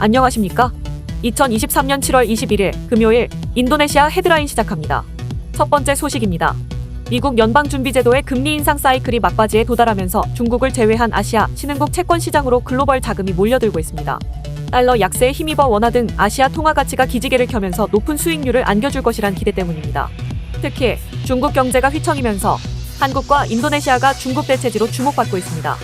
안녕하십니까? 2023년 7월 21일 금요일 인도네시아 헤드라인 시작합니다. 첫 번째 소식입니다. 미국 연방준비제도의 금리 인상 사이클이 막바지에 도달하면서 중국을 제외한 아시아 신흥국 채권 시장으로 글로벌 자금이 몰려들고 있습니다. 달러 약세에 힘입어 원화 등 아시아 통화 가치가 기지개를 켜면서 높은 수익률을 안겨줄 것이란 기대 때문입니다. 특히 중국 경제가 휘청이면서 한국과 인도네시아가 중국 대체지로 주목받고 있습니다.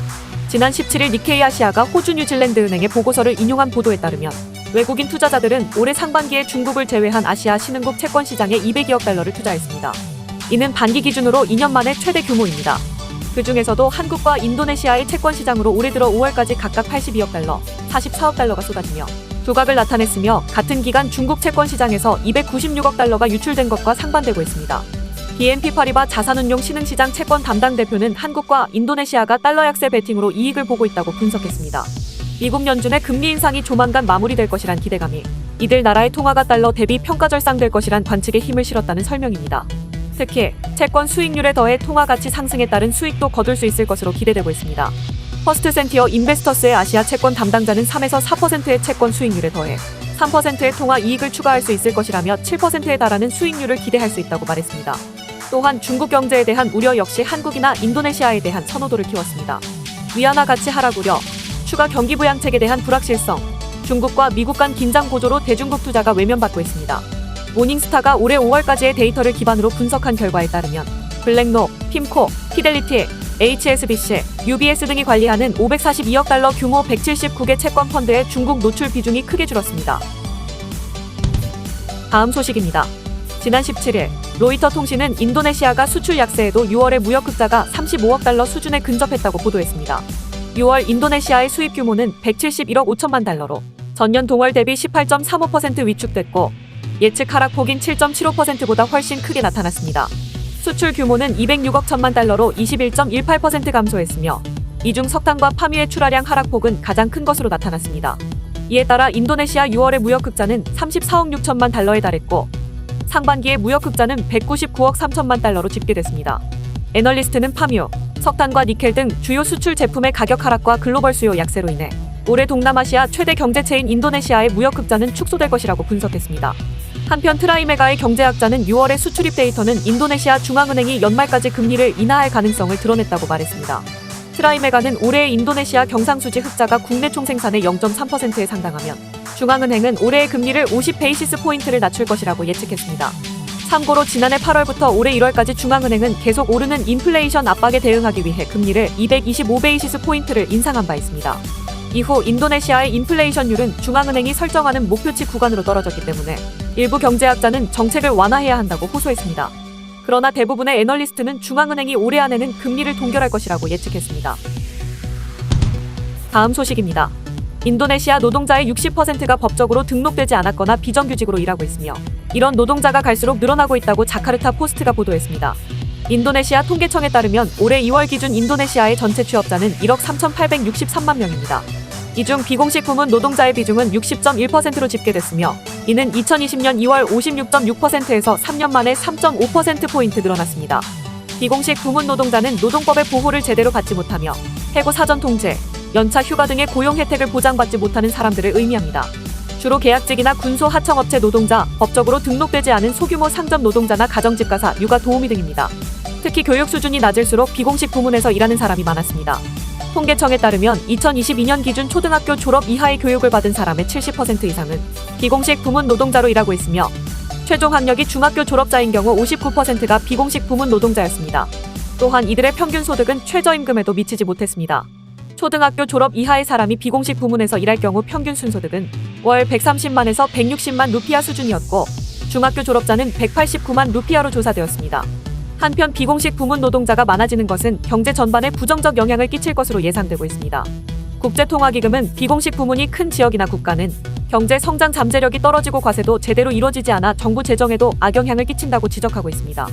지난 17일 니케이 아시아가 호주 뉴질랜드 은행의 보고서를 인용한 보도에 따르면 외국인 투자자들은 올해 상반기에 중국을 제외한 아시아 신흥국 채권 시장에 200여억 달러를 투자했습니다. 이는 반기 기준으로 2년 만에 최대 규모입니다. 그 중에서도 한국과 인도네시아의 채권 시장으로 올해 들어 5월까지 각각 82억 달러, 44억 달러가 쏟아지며 두각을 나타냈으며 같은 기간 중국 채권 시장에서 296억 달러가 유출된 것과 상반되고 있습니다. BNP 파리바 자산운용 신흥시장 채권 담당 대표는 한국과 인도네시아가 달러 약세 베팅으로 이익을 보고 있다고 분석했습니다. 미국 연준의 금리 인상이 조만간 마무리될 것이란 기대감이 이들 나라의 통화가 달러 대비 평가 절상될 것이란 관측에 힘을 실었다는 설명입니다. 특히 채권 수익률에 더해 통화 가치 상승에 따른 수익도 거둘 수 있을 것으로 기대되고 있습니다. 퍼스트 센티어 인베스터스의 아시아 채권 담당자는 3에서 4%의 채권 수익률에 더해 3%의 통화 이익을 추가할 수 있을 것이라며 7%에 달하는 수익률을 기대할 수 있다고 말했습니다. 또한 중국 경제에 대한 우려 역시 한국이나 인도네시아에 대한 선호도를 키웠습니다. 위안화 가치 하락 우려, 추가 경기 부양책에 대한 불확실성, 중국과 미국 간 긴장 고조로 대중국 투자가 외면받고 있습니다. 모닝스타가 올해 5월까지의 데이터를 기반으로 분석한 결과에 따르면 블랙록, 핌코, 피델리티, HSBC, UBS 등이 관리하는 542억 달러 규모 179개 채권 펀드의 중국 노출 비중이 크게 줄었습니다. 다음 소식입니다. 지난 17일 로이터 통신은 인도네시아가 수출 약세에도 6월의 무역 흑자가 35억 달러 수준에 근접했다고 보도했습니다. 6월 인도네시아의 수입 규모는 171억 5천만 달러로 전년 동월 대비 18.35% 위축됐고 예측 하락폭인 7.75%보다 훨씬 크게 나타났습니다. 수출 규모는 206억 천만 달러로 21.18% 감소했으며 이중 석탄과 파미의 출하량 하락폭은 가장 큰 것으로 나타났습니다. 이에 따라 인도네시아 6월의 무역 흑자는 34억 6천만 달러에 달했고 상반기의 무역 흑자는 199억 3천만 달러로 집계됐습니다. 애널리스트는 파뮤, 석탄과 니켈 등 주요 수출 제품의 가격 하락과 글로벌 수요 약세로 인해 올해 동남아시아 최대 경제체인 인도네시아의 무역 흑자는 축소될 것이라고 분석했습니다. 한편 트라이메가의 경제학자는 6월의 수출입 데이터는 인도네시아 중앙은행이 연말까지 금리를 인하할 가능성을 드러냈다고 말했습니다. 트라이메가는 올해의 인도네시아 경상수지 흑자가 국내 총생산의 0.3%에 상당하면 중앙은행은 올해의 금리를 50 베이시스 포인트를 낮출 것이라고 예측했습니다. 참고로 지난해 8월부터 올해 1월까지 중앙은행은 계속 오르는 인플레이션 압박에 대응하기 위해 금리를 225 베이시스 포인트를 인상한 바 있습니다. 이후 인도네시아의 인플레이션율은 중앙은행이 설정하는 목표치 구간으로 떨어졌기 때문에 일부 경제학자는 정책을 완화해야 한다고 호소했습니다. 그러나 대부분의 애널리스트는 중앙은행이 올해 안에는 금리를 동결할 것이라고 예측했습니다. 다음 소식입니다. 인도네시아 노동자의 60%가 법적으로 등록되지 않았거나 비정규직으로 일하고 있으며 이런 노동자가 갈수록 늘어나고 있다고 자카르타 포스트가 보도했습니다. 인도네시아 통계청에 따르면 올해 2월 기준 인도네시아의 전체 취업자는 1억 3,863만 명입니다. 이 중 비공식 부문 노동자의 비중은 60.1%로 집계됐으며 이는 2020년 2월 56.6%에서 3년 만에 3.5%포인트 늘어났습니다. 비공식 부문 노동자는 노동법의 보호를 제대로 받지 못하며 해고 사전 통제, 연차 휴가 등의 고용 혜택을 보장받지 못하는 사람들을 의미합니다. 주로 계약직이나 군소 하청업체 노동자, 법적으로 등록되지 않은 소규모 상점 노동자나 가정집가사, 육아 도우미 등입니다. 특히 교육 수준이 낮을수록 비공식 부문에서 일하는 사람이 많았습니다. 통계청에 따르면 2022년 기준 초등학교 졸업 이하의 교육을 받은 사람의 70% 이상은 비공식 부문 노동자로 일하고 있으며 최종 학력이 중학교 졸업자인 경우 59%가 비공식 부문 노동자였습니다. 또한 이들의 평균 소득은 최저임금에도 미치지 못했습니다. 초등학교 졸업 이하의 사람이 비공식 부문에서 일할 경우 평균 순소득은 월 130만에서 160만 루피아 수준이었고 중학교 졸업자는 189만 루피아로 조사되었습니다. 한편 비공식 부문 노동자가 많아지는 것은 경제 전반에 부정적 영향을 끼칠 것으로 예상되고 있습니다. 국제통화기금은 비공식 부문이 큰 지역이나 국가는 경제 성장 잠재력이 떨어지고 과세도 제대로 이뤄지지 않아 정부 재정에도 악영향을 끼친다고 지적하고 있습니다.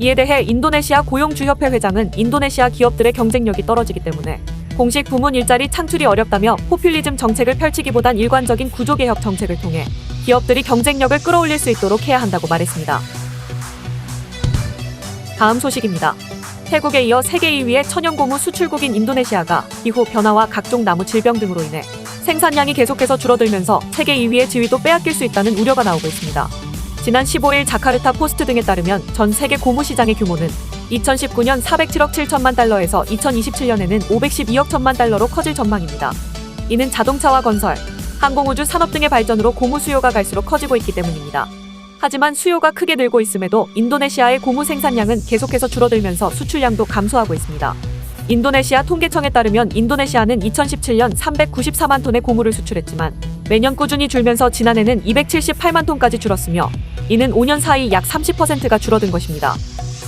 이에 대해 인도네시아 고용주협회 회장은 인도네시아 기업들의 경쟁력이 떨어지기 때문에 공식 부문 일자리 창출이 어렵다며 포퓰리즘 정책을 펼치기보단 일관적인 구조개혁 정책을 통해 기업들이 경쟁력을 끌어올릴 수 있도록 해야 한다고 말했습니다. 다음 소식입니다. 태국에 이어 세계 2위의 천연고무 수출국인 인도네시아가 기후 변화와 각종 나무 질병 등으로 인해 생산량이 계속해서 줄어들면서 세계 2위의 지위도 빼앗길 수 있다는 우려가 나오고 있습니다. 지난 15일 자카르타 포스트 등에 따르면 전 세계 고무 시장의 규모는 2019년 407억 7천만 달러에서 2027년에는 512억 천만 달러로 커질 전망입니다. 이는 자동차와 건설, 항공우주 산업 등의 발전으로 고무 수요가 갈수록 커지고 있기 때문입니다. 하지만 수요가 크게 늘고 있음에도 인도네시아의 고무 생산량은 계속해서 줄어들면서 수출량도 감소하고 있습니다. 인도네시아 통계청에 따르면 인도네시아는 2017년 394만 톤의 고무를 수출했지만 매년 꾸준히 줄면서 지난해는 278만 톤까지 줄었으며 이는 5년 사이 약 30%가 줄어든 것입니다.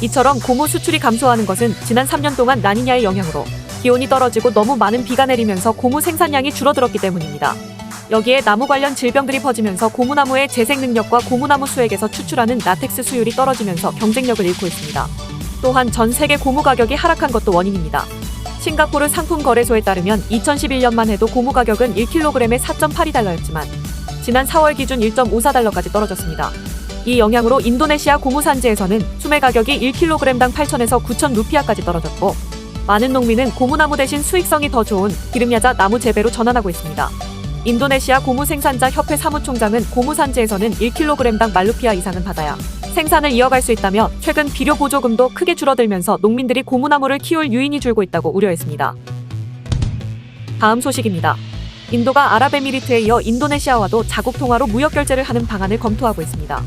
이처럼 고무 수출이 감소하는 것은 지난 3년 동안 라니냐의 영향으로 기온이 떨어지고 너무 많은 비가 내리면서 고무 생산량이 줄어들었기 때문입니다. 여기에 나무 관련 질병들이 퍼지면서 고무나무의 재생 능력과 고무나무 수액에서 추출하는 라텍스 수율이 떨어지면서 경쟁력을 잃고 있습니다. 또한 전 세계 고무 가격이 하락한 것도 원인입니다. 싱가포르 상품 거래소에 따르면 2011년만 해도 고무 가격은 1kg에 4.82달러였지만 지난 4월 기준 1.54달러까지 떨어졌습니다. 이 영향으로 인도네시아 고무 산지에서는 수매 가격이 1kg당 8천에서 9천 루피아까지 떨어졌고 많은 농민은 고무나무 대신 수익성이 더 좋은 기름야자 나무 재배로 전환하고 있습니다. 인도네시아 고무 생산자 협회 사무총장은 고무 산지에서는 1kg당 말루피아 이상은 받아야 생산을 이어갈 수 있다며 최근 비료 보조금도 크게 줄어들면서 농민들이 고무나무를 키울 유인이 줄고 있다고 우려했습니다. 다음 소식입니다. 인도가 아랍에미리트에 이어 인도네시아와도 자국 통화로 무역 결제를 하는 방안을 검토하고 있습니다.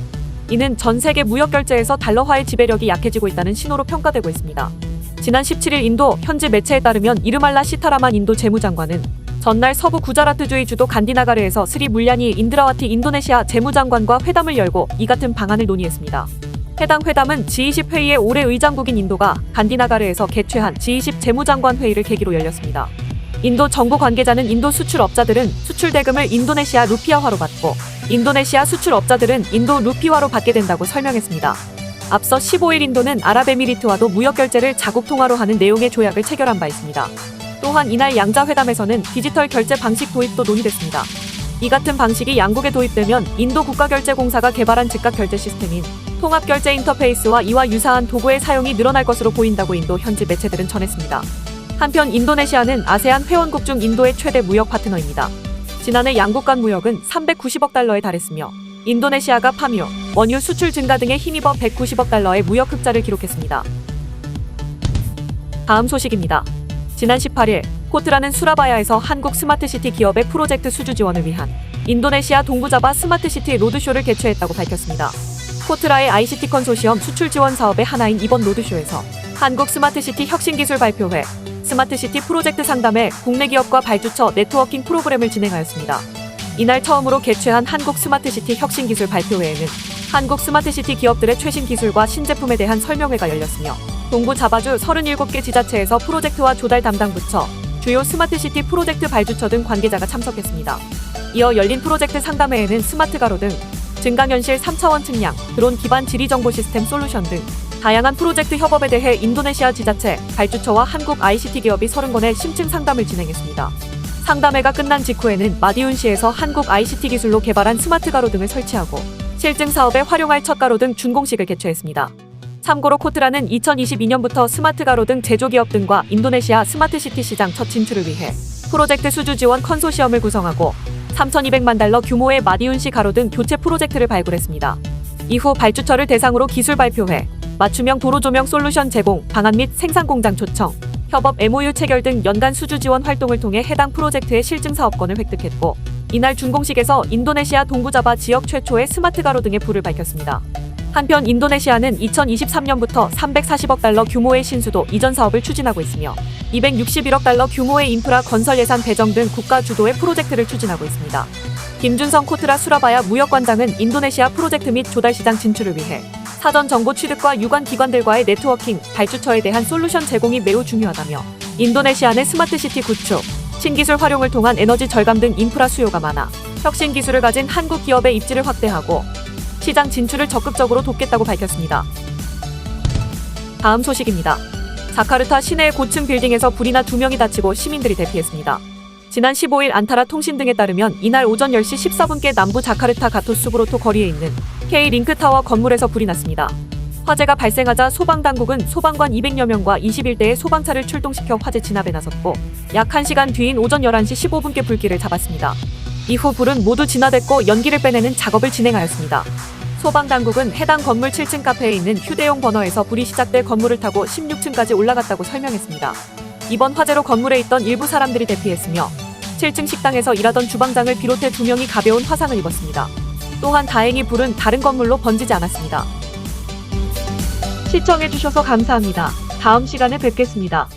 이는 전 세계 무역 결제에서 달러화의 지배력이 약해지고 있다는 신호로 평가되고 있습니다. 지난 17일 인도 현지 매체에 따르면 이르말라 시타라만 인도 재무장관은 전날 서부 구자라트주의 주도 간디나가르에서 스리 물리아니 인드라와티 인도네시아 재무장관과 회담을 열고 이 같은 방안을 논의했습니다. 해당 회담은 G20 회의의 올해 의장국인 인도가 간디나가르에서 개최한 G20 재무장관 회의를 계기로 열렸습니다. 인도 정부 관계자는 인도 수출업자들은 수출 대금을 인도네시아 루피아화로 받고 인도네시아 수출업자들은 인도 루피화로 받게 된다고 설명했습니다. 앞서 15일 인도는 아랍에미리트와도 무역 결제를 자국 통화로 하는 내용의 조약을 체결한 바 있습니다. 또한 이날 양자 회담에서는 디지털 결제 방식 도입도 논의됐습니다. 이 같은 방식이 양국에 도입되면 인도 국가결제공사가 개발한 즉각 결제 시스템인 통합결제 인터페이스와 이와 유사한 도구의 사용이 늘어날 것으로 보인다고 인도 현지 매체들은 전했습니다. 한편 인도네시아는 아세안 회원국 중 인도의 최대 무역 파트너입니다. 지난해 양국 간 무역은 390억 달러에 달했으며 인도네시아가 파묘, 원유 수출 증가 등에 힘입어 190억 달러의 무역 흑자를 기록했습니다. 다음 소식입니다. 지난 18일 코트라는 수라바야에서 한국 스마트시티 기업의 프로젝트 수주 지원을 위한 인도네시아 동부자바 스마트시티 로드쇼를 개최했다고 밝혔습니다. 코트라의 ICT 컨소시엄 수출 지원 사업의 하나인 이번 로드쇼에서 한국 스마트시티 혁신기술 발표회, 스마트시티 프로젝트 상담회, 국내 기업과 발주처 네트워킹 프로그램을 진행하였습니다. 이날 처음으로 개최한 한국 스마트시티 혁신기술 발표회에는 한국 스마트시티 기업들의 최신 기술과 신제품에 대한 설명회가 열렸으며 동부 자바주 37개 지자체에서 프로젝트와 조달 담당 부처, 주요 스마트시티 프로젝트 발주처 등 관계자가 참석했습니다. 이어 열린 프로젝트 상담회에는 스마트 가로 등 증강현실 3차원 측량, 드론 기반 지리정보 시스템 솔루션 등 다양한 프로젝트 협업에 대해 인도네시아 지자체, 발주처와 한국 ICT 기업이 30건의 심층 상담을 진행했습니다. 상담회가 끝난 직후에는 마디운시에서 한국 ICT 기술로 개발한 스마트 가로 등을 설치하고 실증 사업에 활용할 첫 가로 등 준공식을 개최했습니다. 참고로 코트라는 2022년부터 스마트 가로 등 제조기업 등과 인도네시아 스마트시티 시장 첫 진출을 위해 프로젝트 수주 지원 컨소시엄을 구성하고 3,200만 달러 규모의 마디운시 가로 등 교체 프로젝트를 발굴했습니다. 이후 발주처를 대상으로 기술 발표회, 맞춤형 도로 조명 솔루션 제공, 방안 및 생산 공장 초청, 협업 MOU 체결 등 연간 수주 지원 활동을 통해 해당 프로젝트의 실증 사업권을 획득했고 이날 준공식에서 인도네시아 동부자바 지역 최초의 스마트 가로 등의 불을 밝혔습니다. 한편 인도네시아는 2023년부터 340억 달러 규모의 신수도 이전 사업을 추진하고 있으며 261억 달러 규모의 인프라 건설 예산 배정 등 국가 주도의 프로젝트를 추진하고 있습니다. 김준성 코트라 수라바야 무역관장은 인도네시아 프로젝트 및 조달 시장 진출을 위해 사전 정보 취득과 유관 기관들과의 네트워킹, 발주처에 대한 솔루션 제공이 매우 중요하다며 인도네시아 내 스마트시티 구축, 신기술 활용을 통한 에너지 절감 등 인프라 수요가 많아 혁신 기술을 가진 한국 기업의 입지를 확대하고 시장 진출을 적극적으로 돕겠다고 밝혔습니다. 다음 소식입니다. 자카르타 시내 고층 빌딩에서 불이 나 두 명이 다치고 시민들이 대피했습니다. 지난 15일 안타라 통신 등에 따르면 이날 오전 10시 14분께 남부 자카르타 가토 수브로토 거리에 있는 K 링크 타워 건물에서 불이 났습니다. 화재가 발생하자 소방당국은 소방관 200여 명과 21대의 소방차를 출동시켜 화재 진압에 나섰고 약 1시간 뒤인 오전 11시 15분께 불길을 잡았습니다. 이후 불은 모두 진화됐고 연기를 빼내는 작업을 진행하였습니다. 소방당국은 해당 건물 7층 카페에 있는 휴대용 버너에서 불이 시작돼 건물을 타고 16층까지 올라갔다고 설명했습니다. 이번 화재로 건물에 있던 일부 사람들이 대피했으며 7층 식당에서 일하던 주방장을 비롯해 두 명이 가벼운 화상을 입었습니다. 또한 다행히 불은 다른 건물로 번지지 않았습니다. 시청해주셔서 감사합니다. 다음 시간에 뵙겠습니다.